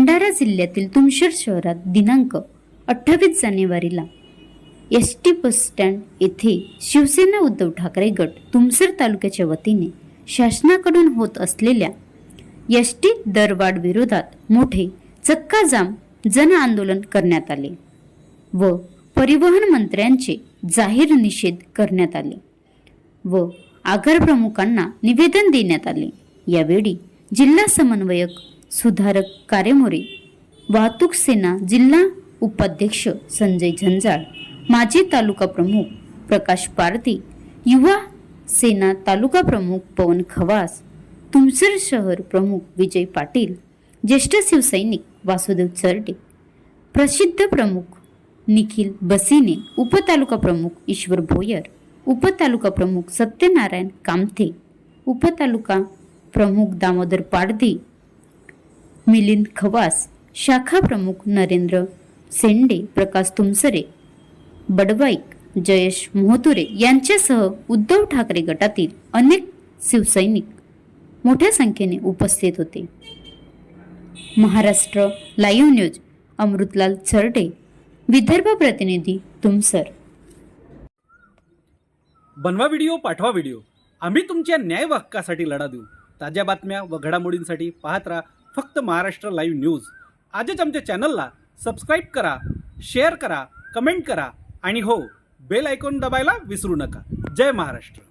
भंडारा जिल्ह्यातील तुमशेर शहरात दिनांक अठ्ठावीस जानेवारीला एस टी बसस्टँड येथे शिवसेना उद्धव ठाकरे गट तुमसर तालुक्याच्या वतीने शासनाकडून होत असलेल्या एस टी दरवाढ विरोधात मोठे चक्काजाम जन आंदोलन करण्यात आले व परिवहन मंत्र्यांचे जाहीर निषेध करण्यात आले व आगार प्रमुखांना निवेदन देण्यात आले. यावेळी जिल्हा समन्वयक सुधारक कारेमोरे वाहतूक सेना जिल्हा उपाध्यक्ष संजय झंजाळ माजी तालुका प्रमुख प्रकाश पारती युवा सेना तालुका प्रमुख पवन खवास तुमसर शहर प्रमुख विजय पाटील ज्येष्ठ शिवसैनिक वासुदेव चरडे प्रसिद्ध प्रमुख निखिल बसीने उपतालुका प्रमुख ईश्वर भोयर उपतालुका प्रमुख सत्यनारायण कामथे उपतालुका प्रमुख दामोदर पाडधी मिलिंद खवास शाखा प्रमुख नरेंद्र सेंडे प्रकाश तुमसरे बडवाईक जयेश मोहतुरे यांच्यासह उद्धव ठाकरे गटातील अनेक शिवसैनिक मोठ्या संख्येने उपस्थित होते. महाराष्ट्र लाईव्ह न्यूज अमृतलाल चरडे विदर्भ प्रतिनिधी तुमसर. बनवा व्हिडिओ पाठवा व्हिडिओ. आम्ही तुमच्या न्याय हक्कासाठी लढा देऊ. ताज्या बातम्या व घडामोडींसाठी पाहत राहा फक्त महाराष्ट्र लाईव्ह न्यूज. आजच आमच्या चॅनलला सबस्क्राईब करा शेअर करा कमेंट करा आणि हो बेल ऐकून दबायला विसरू नका. जय महाराष्ट्र.